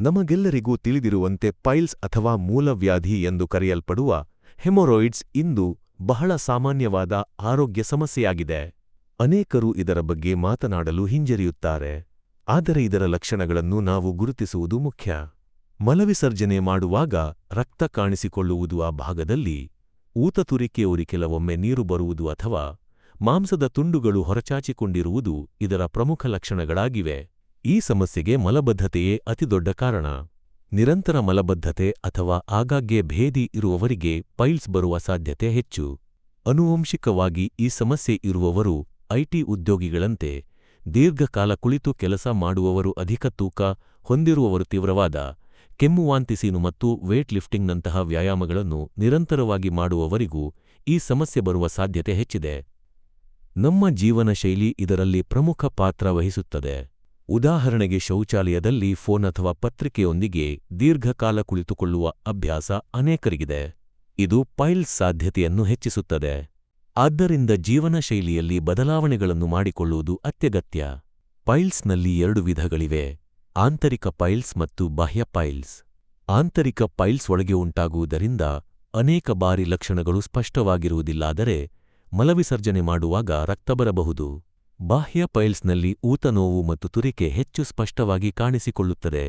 ನಮಗೆಲ್ಲರಿಗೂ ತಿಳಿದಿರುವಂತೆ ಪೈಲ್ಸ್ ಅಥವಾ ಮೂಲವ್ಯಾಧಿ ಎಂದು ಕರೆಯಲ್ಪಡುವ ಹೆಮೊರಾಯ್ಡ್ಸ್ ಇಂದು ಬಹಳ ಸಾಮಾನ್ಯವಾದ ಆರೋಗ್ಯ ಸಮಸ್ಯೆಯಾಗಿದೆ. ಅನೇಕರು ಇದರ ಬಗ್ಗೆ ಮಾತನಾಡಲು ಹಿಂಜರಿಯುತ್ತಾರೆ. ಆದರೆ ಇದರ ಲಕ್ಷಣಗಳನ್ನು ನಾವು ಗುರುತಿಸುವುದು ಮುಖ್ಯ. ಮಲವಿಸರ್ಜನೆ ಮಾಡುವಾಗ ರಕ್ತ ಕಾಣಿಸಿಕೊಳ್ಳುವುದು ಆ ಭಾಗದಲ್ಲಿ, ಊತ ಊತತುರಿಕೆಯೂರಿ ಕೆಲವೊಮ್ಮೆ ನೀರು ಬರುವುದು ಅಥವಾ ಮಾಂಸದ ತುಂಡುಗಳು ಹೊರಚಾಚಿಕೊಂಡಿರುವುದು ಇದರ ಪ್ರಮುಖ ಲಕ್ಷಣಗಳಾಗಿವೆ. ಈ ಸಮಸ್ಯೆಗೆ ಮಲಬದ್ಧತೆಯೇ ಅತಿದೊಡ್ಡ ಕಾರಣ. ನಿರಂತರ ಮಲಬದ್ಧತೆ ಅಥವಾ ಆಗಾಗ್ಗೆ ಭೇದಿ ಇರುವವರಿಗೆ ಪೈಲ್ಸ್ ಬರುವ ಸಾಧ್ಯತೆ ಹೆಚ್ಚು. ಅನುವಂಶಿಕವಾಗಿ ಈ ಸಮಸ್ಯೆ ಇರುವವರು ಐಟಿ ಉದ್ಯೋಗಿಗಳಂತೆ ದೀರ್ಘಕಾಲ ಕುಳಿತು ಕೆಲಸ ಮಾಡುವವರು ಅಧಿಕ ತೂಕ ಹೊಂದಿರುವವರು ತೀವ್ರವಾದ ಕೆಮ್ಮುವಾಂತಿಸೀನು ಮತ್ತು ವೇಟ್ ಲಿಫ್ಟಿಂಗ್ನಂತಹ ವ್ಯಾಯಾಮಗಳನ್ನು ನಿರಂತರವಾಗಿ ಮಾಡುವವರಿಗೂ ಈ ಸಮಸ್ಯೆ ಬರುವ ಸಾಧ್ಯತೆ ಹೆಚ್ಚಿದೆ. ನಮ್ಮ ಜೀವನ ಶೈಲಿ ಇದರಲ್ಲಿ ಪ್ರಮುಖ ಪಾತ್ರ ವಹಿಸುತ್ತದೆ. ಉದಾಹರಣೆಗೆ ಶೌಚಾಲಯದಲ್ಲಿ ಫೋನ್ ಅಥವಾ ಪತ್ರಿಕೆಯೊಂದಿಗೆ ದೀರ್ಘಕಾಲ ಕುಳಿತುಕೊಳ್ಳುವ ಅಭ್ಯಾಸ ಅನೇಕರಿಗಿದೆ. ಇದು ಪೈಲ್ಸ್ ಸಾಧ್ಯತೆಯನ್ನು ಹೆಚ್ಚಿಸುತ್ತದೆ. ಆದ್ದರಿಂದ ಜೀವನ ಶೈಲಿಯಲ್ಲಿ ಬದಲಾವಣೆಗಳನ್ನು ಮಾಡಿಕೊಳ್ಳುವುದು ಅತ್ಯಗತ್ಯ. ಪೈಲ್ಸ್ನಲ್ಲಿ ಎರಡು ವಿಧಗಳಿವೆ. ಆಂತರಿಕ ಪೈಲ್ಸ್ ಮತ್ತು ಬಾಹ್ಯ ಪೈಲ್ಸ್. ಆಂತರಿಕ ಪೈಲ್ಸ್ ಒಳಗೆ ಉಂಟಾಗುವುದರಿಂದ ಅನೇಕ ಬಾರಿ ಲಕ್ಷಣಗಳು ಸ್ಪಷ್ಟವಾಗಿರುವುದಿಲ್ಲಾದರೆ ಮಲವಿಸರ್ಜನೆ ಮಾಡುವಾಗ ರಕ್ತ ಬರಬಹುದು. ಬಾಹ್ಯ ಪೈಲ್ಸ್ನಲ್ಲಿ ಊತ ನೋವು ಮತ್ತು ತುರಿಕೆ ಹೆಚ್ಚು ಸ್ಪಷ್ಟವಾಗಿ ಕಾಣಿಸಿಕೊಳ್ಳುತ್ತದೆ.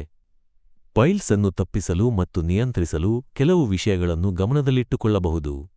ಪೈಲ್ಸ್ ಅನ್ನು ತಪ್ಪಿಸಲು ಮತ್ತು ನಿಯಂತ್ರಿಸಲು ಕೆಲವು ವಿಷಯಗಳನ್ನು ಗಮನದಲ್ಲಿಟ್ಟುಕೊಳ್ಳಬಹುದು.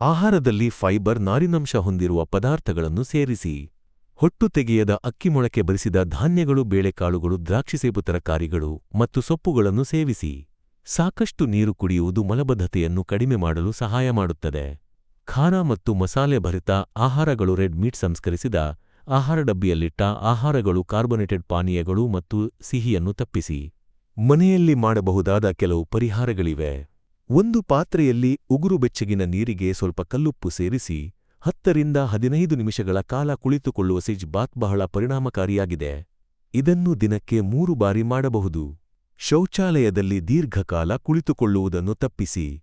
ಆಹಾರದಲ್ಲಿ ಫೈಬರ್ ನಾರಿನಂಶ ಹೊಂದಿರುವ ಪದಾರ್ಥಗಳನ್ನು ಸೇರಿಸಿ. ಹೊಟ್ಟು ತೆಗೆಯದ ಅಕ್ಕಿ ಮೊಳಕೆ ಬರಿಸಿದ ಧಾನ್ಯಗಳು, ಬೇಳೆಕಾಳುಗಳು, ದ್ರಾಕ್ಷಿಸೇಬು ತರಕಾರಿಗಳು ಮತ್ತು ಸೊಪ್ಪುಗಳನ್ನು ಸೇವಿಸಿ. ಸಾಕಷ್ಟು ನೀರು ಕುಡಿಯುವುದು ಮಲಬದ್ಧತೆಯನ್ನು ಕಡಿಮೆ ಮಾಡಲು ಸಹಾಯ ಮಾಡುತ್ತದೆ. ಖಾರ ಮತ್ತು ಮಸಾಲೆ ಭರಿತ ಆಹಾರಗಳು ರೆಡ್ ಮೀಟ್ ಸಂಸ್ಕರಿಸಿದ ಆಹಾರ ಡಬ್ಬಿಯಲ್ಲಿಟ್ಟ ಆಹಾರಗಳು ಕಾರ್ಬೊನೇಟೆಡ್ ಪಾನೀಯಗಳು ಮತ್ತು ಸಿಹಿಯನ್ನು ತಪ್ಪಿಸಿ. ಮನೆಯಲ್ಲಿ ಮಾಡಬಹುದಾದ ಕೆಲವು ಪರಿಹಾರಗಳಿವೆ. ಒಂದು ಪಾತ್ರೆಯಲ್ಲಿ ಉಗುರು ಬೆಚ್ಚಗಿನ ನೀರಿಗೆ ಸ್ವಲ್ಪ ಕಲ್ಲುಪ್ಪು ಸೇರಿಸಿ, ಹತ್ತರಿಂದ ಹದಿನೈದು ನಿಮಿಷಗಳ ಕಾಲ ಕುಳಿತುಕೊಳ್ಳುವ ಸಿಜ್ ಬಾತ್ ಬಹಳ ಪರಿಣಾಮಕಾರಿಯಾಗಿದೆ. ಇದನ್ನು ದಿನಕ್ಕೆ ಮೂರು ಬಾರಿ ಮಾಡಬಹುದು. ಶೌಚಾಲಯದಲ್ಲಿ ದೀರ್ಘಕಾಲ ಕುಳಿತುಕೊಳ್ಳುವುದನ್ನು ತಪ್ಪಿಸಿ.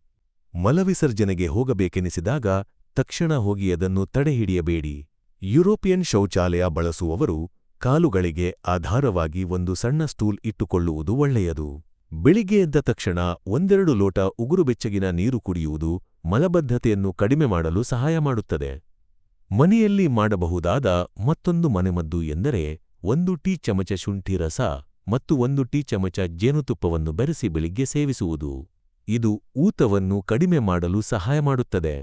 ಮಲವಿಸರ್ಜನೆಗೆ ಹೋಗಬೇಕೆನಿಸಿದಾಗ ತಕ್ಷಣ ಹೋಗಿ ಅದನ್ನು ತಡೆಹಿಡಿಯಬೇಡಿ. ಯುರೋಪಿಯನ್ ಶೌಚಾಲಯ ಬಳಸುವವರು ಕಾಲುಗಳಿಗೆ ಆಧಾರವಾಗಿ ಒಂದು ಸಣ್ಣ ಸ್ಟೂಲ್ ಇಟ್ಟುಕೊಳ್ಳುವುದು ಒಳ್ಳೆಯದು. ಬೆಳಿಗ್ಗೆ ಎದ್ದ ತಕ್ಷಣ ಒಂದೆರಡು ಲೋಟ ಉಗುರು ಬೆಚ್ಚಗಿನ ನೀರು ಕುಡಿಯುವುದು ಮಲಬದ್ಧತೆಯನ್ನು ಕಡಿಮೆ ಮಾಡಲು ಸಹಾಯ ಮಾಡುತ್ತದೆ. ಮನೆಯಲ್ಲಿ ಮಾಡಬಹುದಾದ ಮತ್ತೊಂದು ಮನೆಮದ್ದು ಎಂದರೆ ಒಂದು ಟೀ ಚಮಚ ಶುಂಠಿ ರಸ ಮತ್ತು ಒಂದು ಟೀ ಚಮಚ ಜೇನುತುಪ್ಪವನ್ನು ಬೆರೆಸಿ ಬೆಳಿಗ್ಗೆ ಸೇವಿಸುವುದು. ಇದು ಊತವನ್ನು ಕಡಿಮೆ ಮಾಡಲು ಸಹಾಯ ಮಾಡುತ್ತದೆ.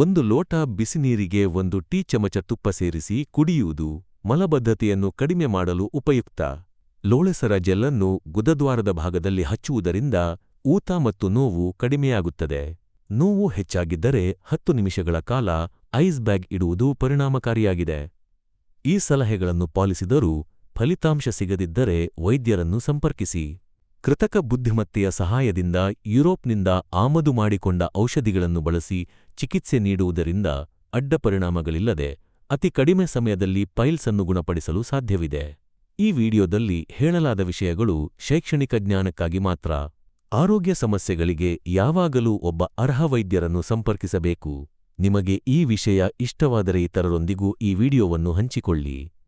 ಒಂದು ಲೋಟ ಬಿಸಿನೀರಿಗೆ ಒಂದು ಟೀ ಚಮಚ ತುಪ್ಪ ಸೇರಿಸಿ ಕುಡಿಯುವುದು ಮಲಬದ್ಧತೆಯನ್ನು ಕಡಿಮೆ ಮಾಡಲು ಉಪಯುಕ್ತ. ಲೋಳೆಸರ ಜೆಲ್ಲನ್ನು ಗುದದ್ವಾರದ ಭಾಗದಲ್ಲಿ ಹಚ್ಚುವುದರಿಂದ ಊತ ಮತ್ತು ನೋವು ಕಡಿಮೆಯಾಗುತ್ತದೆ. ನೋವು ಹೆಚ್ಚಾಗಿದ್ದರೆ ಹತ್ತು ನಿಮಿಷಗಳ ಕಾಲ ಐಸ್ ಬ್ಯಾಗ್ ಇಡುವುದು ಪರಿಣಾಮಕಾರಿಯಾಗಿದೆ. ಈ ಸಲಹೆಗಳನ್ನು ಪಾಲಿಸಿದರೂ ಫಲಿತಾಂಶ ಸಿಗದಿದ್ದರೆ ವೈದ್ಯರನ್ನು ಸಂಪರ್ಕಿಸಿ. ಕೃತಕ ಬುದ್ಧಿಮತ್ತೆಯ ಸಹಾಯದಿಂದ ಯುರೋಪ್ನಿಂದ ಆಮದು ಮಾಡಿಕೊಂಡ ಔಷಧಿಗಳನ್ನು ಬಳಸಿ ಚಿಕಿತ್ಸೆ ನೀಡುವುದರಿಂದ ಅಡ್ಡಪರಿಣಾಮಗಳಿಲ್ಲದೆ ಅತಿ ಕಡಿಮೆ ಸಮಯದಲ್ಲಿ ಪೈಲ್ಸ್ ಅನ್ನು ಗುಣಪಡಿಸಲು ಸಾಧ್ಯವಿದೆ. ಈ ವಿಡಿಯೋದಲ್ಲಿ ಹೇಳಲಾದ ವಿಷಯಗಳು ಶೈಕ್ಷಣಿಕ ಜ್ಞಾನಕ್ಕಾಗಿ ಮಾತ್ರ. ಆರೋಗ್ಯ ಸಮಸ್ಯೆಗಳಿಗೆ ಯಾವಾಗಲೂ ಒಬ್ಬ ಅರ್ಹ ವೈದ್ಯರನ್ನು ಸಂಪರ್ಕಿಸಬೇಕು. ನಿಮಗೆ ಈ ವಿಷಯ ಇಷ್ಟವಾದರೆ ಇತರರೊಂದಿಗೂ ಈ ವಿಡಿಯೋವನ್ನು ಹಂಚಿಕೊಳ್ಳಿ.